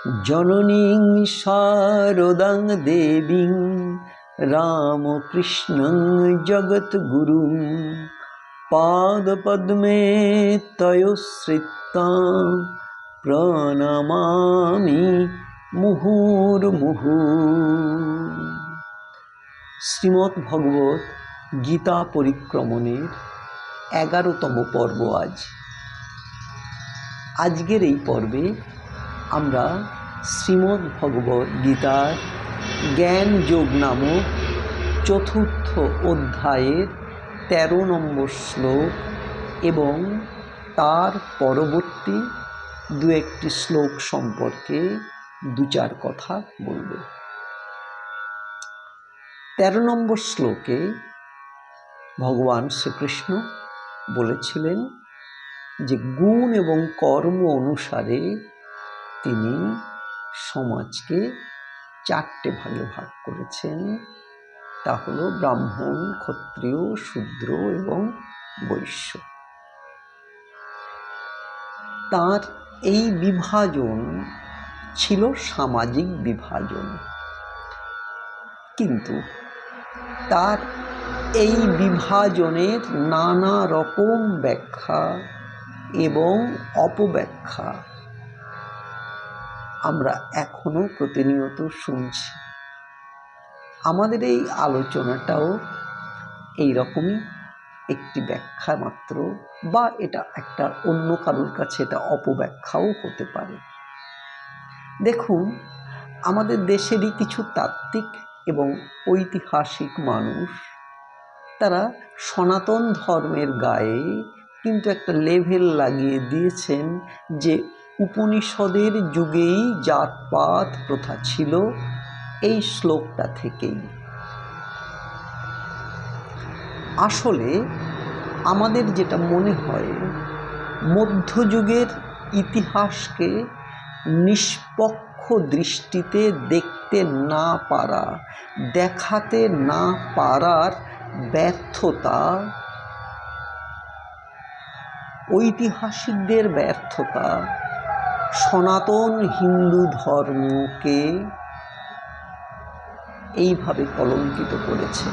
জননীং শারদাং দেবীং রামকৃষ্ণং জগদ্গুরুং পাদপদ্মে তয়োশ্রিতা প্রণমামি মুহুর্মুহু। শ্রীমদ্ ভগবত গীতা পরিক্রমণের এগারোতম পর্ব আজ। আজকের এই পর্বে আমরা শ্রীমদ্ ভগবত গীতার জ্ঞান যোগ নামক চতুর্থ অধ্যায়ের তেরো নম্বর শ্লোক এবং তার পরবর্তী দু একটি শ্লোক সম্পর্কে দু চার কথা বলব। তেরো নম্বর শ্লোকে ভগবান শ্রীকৃষ্ণ বলেছিলেন যে গুণ এবং কর্ম অনুসারে তিনি সমাজকে চারটে ভাগে ভাগ করেছেন। তা হলো ব্রাহ্মণ, ক্ষত্রিয়, শূদ্র এবং বৈশ্য। তার এই বিভাজন ছিল সামাজিক বিভাজন। কিন্তু তার এই বিভাজনের নানা রকম ব্যাখ্যা এবং অপব্যাখ্যা আমরা এখনও প্রতিনিয়ত শুনছি। আমাদের এই আলোচনাটাও এই রকমই একটি ব্যাখ্যা মাত্র বা এটা একটা অন্য কারোর কাছে এটা অপব্যাখ্যাও হতে পারে। দেখুন, আমাদের দেশেরই কিছু তাত্ত্বিক এবং ঐতিহাসিক মানুষ, তারা সনাতন ধর্মের গায়ে কিন্তু একটা লেভেল লাগিয়ে দিয়েছেন যে উপনিষদের যুগেই জাতপাত প্রথা ছিল এই শ্লোকটা থেকেই। আসলে আমাদের যেটা মনে হয়, মধ্যযুগের ইতিহাসকে নিষ্পক্ষ দৃষ্টিতে দেখতে না পারা, দেখাতে না পারার ব্যর্থতা, ঐতিহাসিকদের ব্যর্থতা সনাতন হিন্দু ধর্মকে এইভাবে কলঙ্কিত করেছে।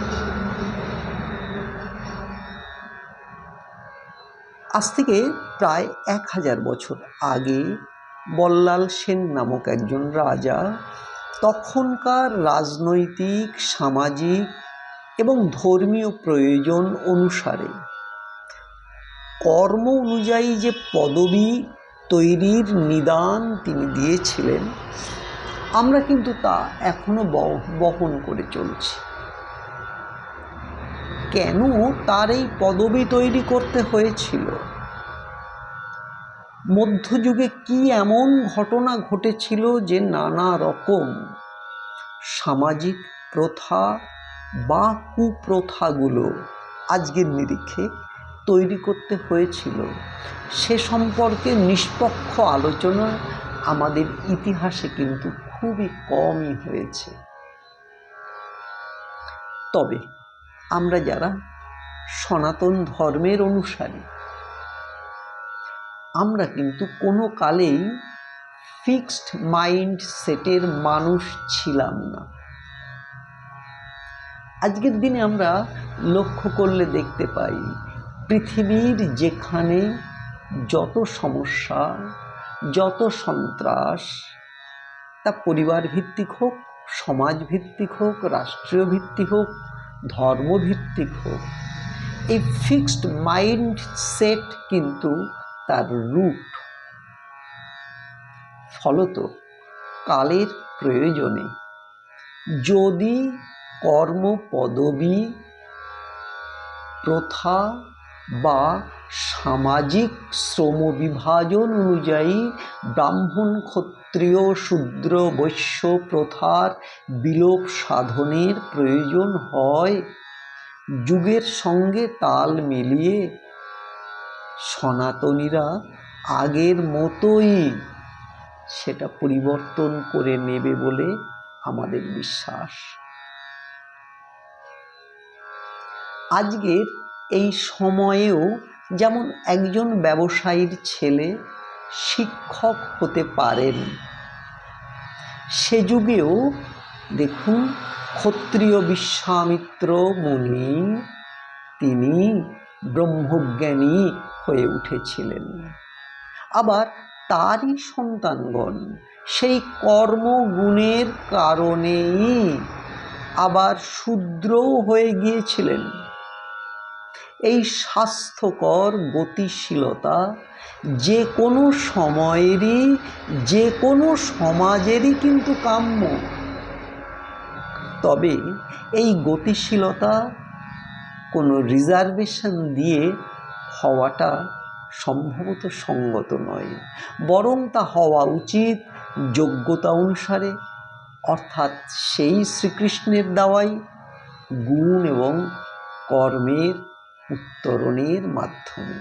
আজ থেকে প্রায় এক হাজার বছর আগে বল্লাল সেন নামক একজন রাজা তখনকার রাজনৈতিক, সামাজিক এবং ধর্মীয় প্রয়োজন অনুসারে কর্ম অনুযায়ী যে পদবি তৈরির নিদান তিনি দিয়েছিলেন। আমরা কিন্তু তা এখনও বহন করে চলছি। কেন তার এই পদবি তৈরি করতে হয়েছিল? মধ্যযুগে কি এমন ঘটনা ঘটেছিল যে নানা রকম সামাজিক প্রথা বা কুপ্রথাগুলো আজকের নিরিখে তৈরি করতে হয়েছিল, সে সম্পর্কে নিষ্পক্ষ আলোচনা আমাদের ইতিহাসে কিন্তু খুবই কমই হয়েছে। তবে আমরা যারা সনাতন ধর্মের অনুসারী, আমরা কিন্তু কোনো কালেই ফিক্সড মাইন্ড সেটের মানুষ ছিলাম না। আজকের দিনে আমরা লক্ষ্য করলে দেখতে পাই পৃথিবীর যেখানে যত সমস্যা, যত সন্ত্রাস, তা পরিবার ভিত্তিক হোক সমাজ ভিত্তিক হোক রাষ্ট্রীয় ভিত্তিক হোক, ধর্মভিত্তিক হোক এই ফিক্সড মাইন্ড সেট কিন্তু তার রুট ফলত কালের প্রয়োজনে যদি কর্ম পদবী প্রথা বা সামাজিক শ্রম বিভাজন অনুযায়ী ব্রাহ্মণ ক্ষত্রিয় শূদ্র বৈশ্য প্রথার বিলোপ সাধনের প্রয়োজন হয়। যুগের সঙ্গে তাল মিলিয়ে সনাতনীরা আগের মতোই সেটা পরিবর্তন করে নেবে বলে আমাদের বিশ্বাস। আজকের এই সময়েও যেমন একজন ব্যবসায়ীর ছেলে শিক্ষক হতে পারেন, সে যুগেও দেখুন ক্ষত্রিয় বিশ্বামিত্র মুনি তিনি ব্রহ্মজ্ঞানী হয়ে উঠেছিলেন। আবার তারই সন্তানগণ সেই কর্মগুণের কারণেই আবার শূদ্রও হয়ে গিয়েছিলেন। এই স্বাস্থ্যকর, গতিশীলতা যে কোনো সময়েরই, যে কোনো সমাজেরই কিন্তু কাম্য। তবে এই গতিশীলতা কোনো রিজার্ভেশন দিয়ে হওয়াটা সম্ভবত সঙ্গত নয়। বরং তা হওয়া উচিত যোগ্যতা অনুসারে। অর্থাৎ সেই শ্রীকৃষ্ণের দাওয়াই গুণ এবং কর্মের উত্তরণের মাধ্যমে।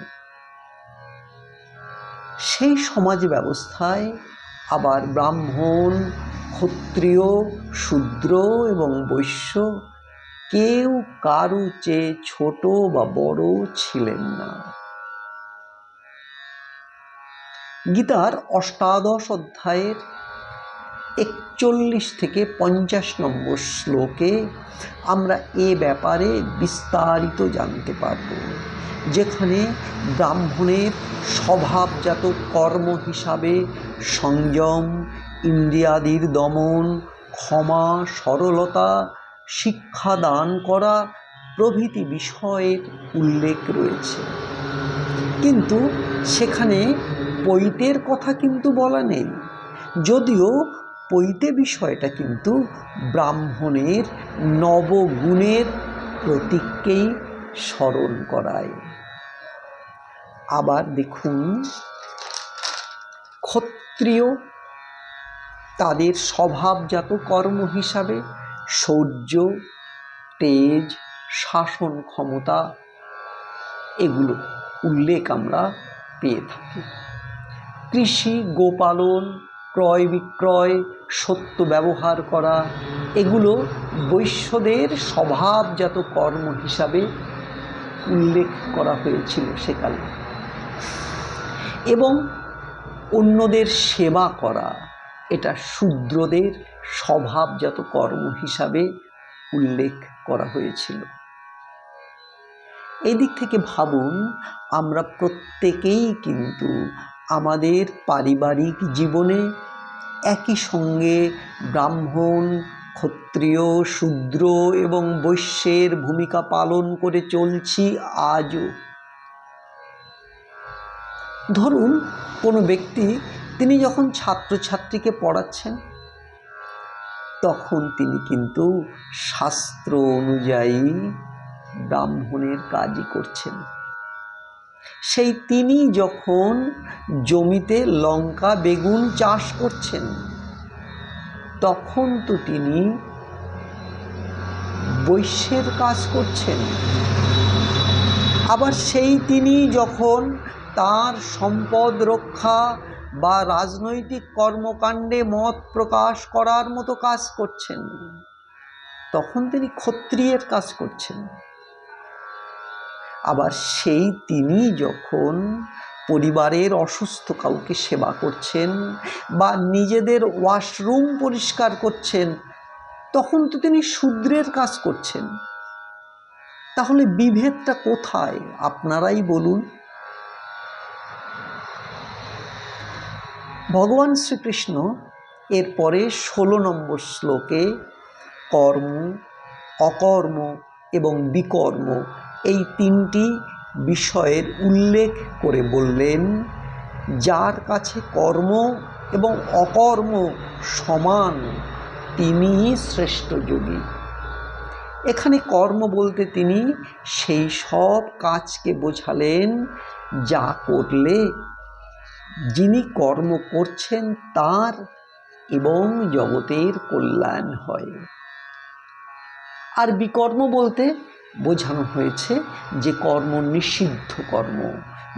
সেই সমাজ ব্যবস্থায় আবার ব্রাহ্মণ, ক্ষত্রিয়, শূদ্র এবং বৈশ্য কেউ কারু চেয়ে ছোট বা বড় ছিলেন না। গীতার অষ্টাদশ অধ্যায়ের একচল্লিশ থেকে পঞ্চাশ নম্বর শ্লোকে আমরা এ ব্যাপারে বিস্তারিত জানতে পারব, যেখানে ব্রাহ্মণের স্বভাবজাত কর্ম হিসাবে সংযম, ইন্দ্রিয়াদির দমন, ক্ষমা, সরলতা শিক্ষা দান করা প্রভৃতি বিষয়ের উল্লেখ রয়েছে। কিন্তু সেখানে পৈতের কথা কিন্তু বলা নেই, যদিও পৈতে বিষয়টা কিন্তু ব্রাহ্মণের নবগুণের প্রতীককেই স্মরণ করায়। আবার দেখুন, ক্ষত্রিয় তাদের স্বভাবজাত কর্ম হিসাবে শৌর্য, তেজ, শাসন ক্ষমতা এগুলো উল্লেখ আমরা পেয়ে থাকি। কৃষি, গোপালন ক্রয় বিক্রয়, সত্য ব্যবহার করা, এগুলো বৈশ্যদের স্বভাবজাত কর্ম হিসাবে উল্লেখ করা হয়েছিল সেকালে। এবং অন্যদের সেবা করা, এটা শূদ্রদের স্বভাবজাত কর্ম হিসাবে উল্লেখ করা হয়েছিল। এদিক থেকে ভাবুন, আমরা প্রত্যেকেই কিন্তু আমাদের পারিবারিক জীবনে একই সঙ্গে ব্রাহ্মণ, ক্ষত্রিয়, শূদ্র এবং বৈশ্যের ভূমিকা পালন করে চলছি আজও। ধরুন, কোনো ব্যক্তি তিনি যখন ছাত্রছাত্রীকে পড়াচ্ছেন, তখন তিনি কিন্তু শাস্ত্র অনুযায়ী ব্রাহ্মণের কাজই করছেন। সেই তিনি যখন জমিতে লঙ্কা বেগুন চাষ করছেন, তখন তো তিনি বৈশ্যের কাজ করছেন। আবার সেই তিনি যখন তার সম্পদ রক্ষা বা রাজনৈতিক কর্মকাণ্ডে মত প্রকাশ করার মতো কাজ করছেন, তখন তিনি ক্ষত্রিয়ের কাজ করছেন। আবার সেই তিনি যখন পরিবারের অসুস্থ কাউকে সেবা করছেন বা নিজেদের ওয়াশরুম পরিষ্কার করছেন, তখন তো তিনি শূদ্রের কাজ করছেন। তাহলে বিভেদটা কোথায়? আপনারাই বলুন। ভগবান শ্রীকৃষ্ণ এরপরে ষোলো নম্বর শ্লোকে কর্ম, অকর্ম এবং বিকর্ম এই তিনটি বিষয়ের উল্লেখ করে বললেন, যার কাছে কর্ম এবং অকর্ম সমান তিনি শ্রেষ্ঠ যোগী। এখানে কর্ম বলতে তিনি সেই সব কাজকে বোঝালেন, যা করলে যিনি কর্ম করছেন তার এবং জগতের কল্যাণ হয়। আর বিকর্ম বলতে বোঝানো হয়েছে যে কর্ম নিষিদ্ধ কর্ম,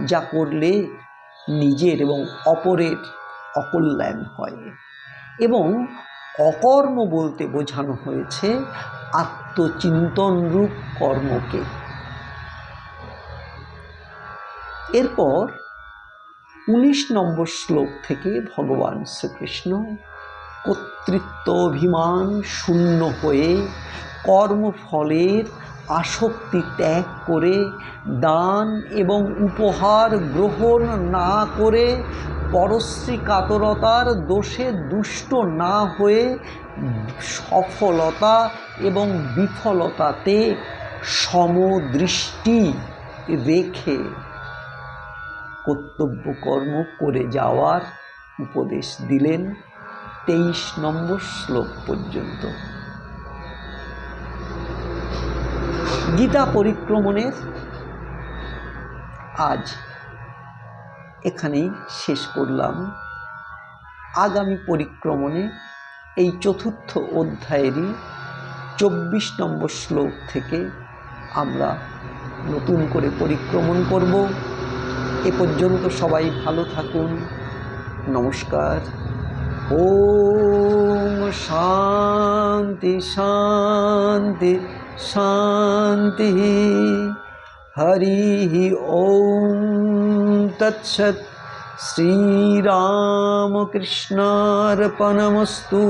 যা করলে নিজের এবং অপরের অকল্যাণ হয়। এবং অকর্ম বলতে বোঝানো হয়েছে আত্মচিন্তনরূপ কর্মকে। এরপর উনিশ নম্বর শ্লোক থেকে ভগবান শ্রীকৃষ্ণ কর্তৃত্ব অভিমান শূন্য হয়ে কর্মফলের আসক্তি ত্যাগ করে, দান এবং উপহার গ্রহণ না করে, পরশ্রী কাতরতার দোষে দুষ্ট না হয়ে সফলতা এবং বিফলতাতে সমদৃষ্টি রেখে কর্তব্য কর্ম করে যাওয়ার উপদেশ দিলেন। তেইশ নম্বর শ্লোক পর্যন্ত। গীতা পরিক্রমণের আজ এখানেই শেষ করলাম। আগামী পরিক্রমণে এই চতুর্থ অধ্যায়েরই চব্বিশ নম্বর শ্লোক থেকে আমরা নতুন করে পরিক্রমণ করব। এ পর্যন্ত সবাই ভালো থাকুন। নমস্কার। ও শান্তি শান্তি। शांति हरि ओम तत्सत श्रीरामकृष्णार्पणमस्तु।